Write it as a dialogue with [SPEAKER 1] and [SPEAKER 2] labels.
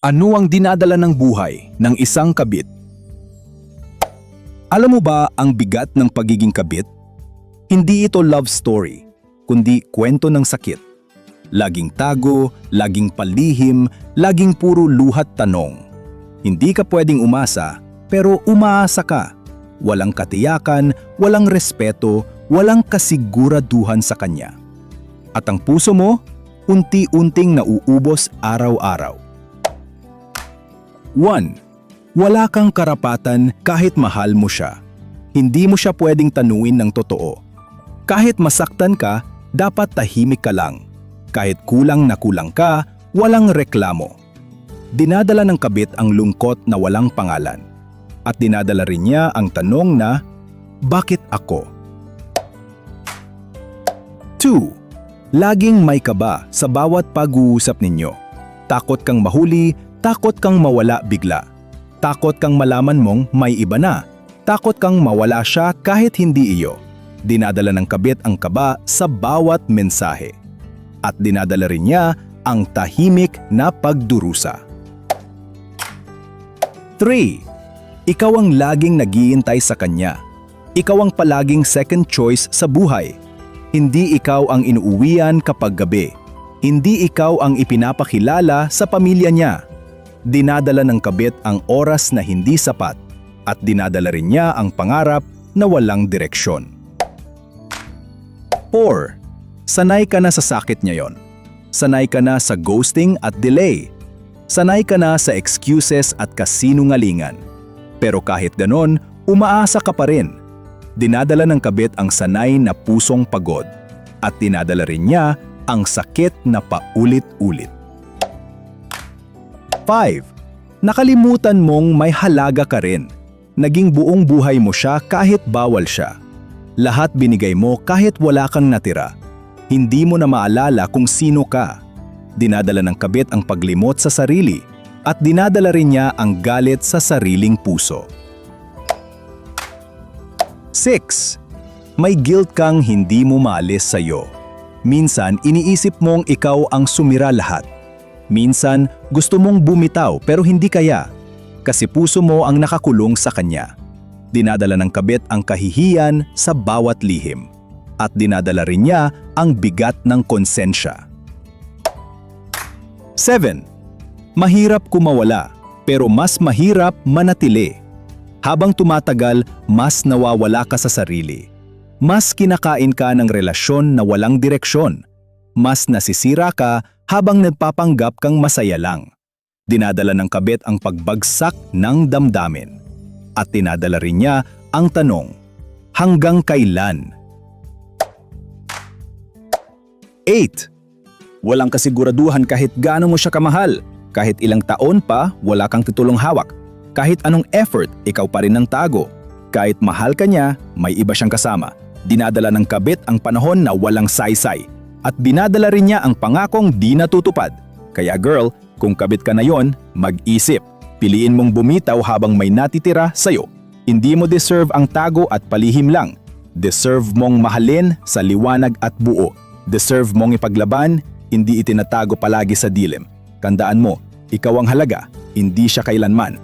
[SPEAKER 1] Ano ang dinadala ng buhay ng isang kabit? Alam mo ba ang bigat ng pagiging kabit? Hindi ito love story, kundi kwento ng sakit. Laging tago, laging palihim, laging puro luhat tanong. Hindi ka pwedeng umasa, pero umaasa ka. Walang katiyakan, walang respeto, walang kasiguraduhan sa kanya. At ang puso mo, unti-unting nauubos araw-araw. 1. Wala kang karapatan kahit mahal mo siya. Hindi mo siya pwedeng tanuin ng totoo. Kahit masaktan ka, dapat tahimik ka lang. Kahit kulang na kulang ka, walang reklamo. Dinadala ng kabit ang lungkot na walang pangalan. At dinadala rin niya ang tanong na, Bakit ako? 2. Laging may kaba sa bawat pag-uusap ninyo. Takot kang mahuli, takot kang mawala bigla. Takot kang malaman mong may iba na. Takot kang mawala siya kahit hindi iyo. Dinadala ng kabit ang kaba sa bawat mensahe. At dinadala rin niya ang tahimik na pagdurusa. 3. Ikaw ang laging nagiintay sa kanya. Ikaw ang palaging second choice sa buhay. Hindi ikaw ang inuuwian kapag gabi. Hindi ikaw ang ipinapakilala sa pamilya niya. Dinadala ng kabit ang oras na hindi sapat at dinadala rin niya ang pangarap na walang direksyon. 4. Sanay ka na sa sakit niya yon. Sanay ka na sa ghosting at delay. Sanay ka na sa excuses at kasinungalingan. Pero kahit ganon, umaasa ka pa rin. Dinadala ng kabit ang sanay na pusong pagod. At dinadala rin niya ang sakit na paulit-ulit. 5. Nakalimutan mong may halaga ka rin. Naging buong buhay mo siya kahit bawal siya. Lahat binigay mo kahit wala kang natira. Hindi mo na maalala kung sino ka. Dinadala ng kabit ang paglimot sa sarili at dinadala rin niya ang galit sa sariling puso. 6. May guilt kang hindi mo maalis sa iyo. Minsan iniisip mong ikaw ang sumira lahat. Minsan gusto mong bumitaw pero hindi kaya kasi puso mo ang nakakulong sa kanya. Dinadala ng kabit ang kahihiyan sa bawat lihim at dinadala rin niya ang bigat ng konsensya. 7. Mahirap kumawala, pero mas mahirap manatili. Habang tumatagal, mas nawawala ka sa sarili. Mas kinakain ka ng relasyon na walang direksyon. Mas nasisira ka habang nagpapanggap kang masaya lang. Dinadala ng kabit ang pagbagsak ng damdamin. At dinadala rin niya ang tanong, hanggang kailan? 8. Walang kasiguraduhan kahit gaano mo siya kamahal. Kahit ilang taon pa, wala kang titulong hawak. Kahit anong effort, ikaw pa rin ang tago. Kahit mahal ka niya, may iba siyang kasama. Dinadala ng kabit ang panahon na walang saysay. At dinadala rin niya ang pangakong di natutupad. Kaya girl, kung kabit ka na yon, mag-isip. Piliin mong bumitaw habang may natitira sa'yo. Hindi mo deserve ang tago at palihim lang. Deserve mong mahalin sa liwanag at buo. Deserve mong ipaglaban, hindi itinatago palagi sa dilim. Kandaan mo, ikaw ang halaga, hindi siya kailanman.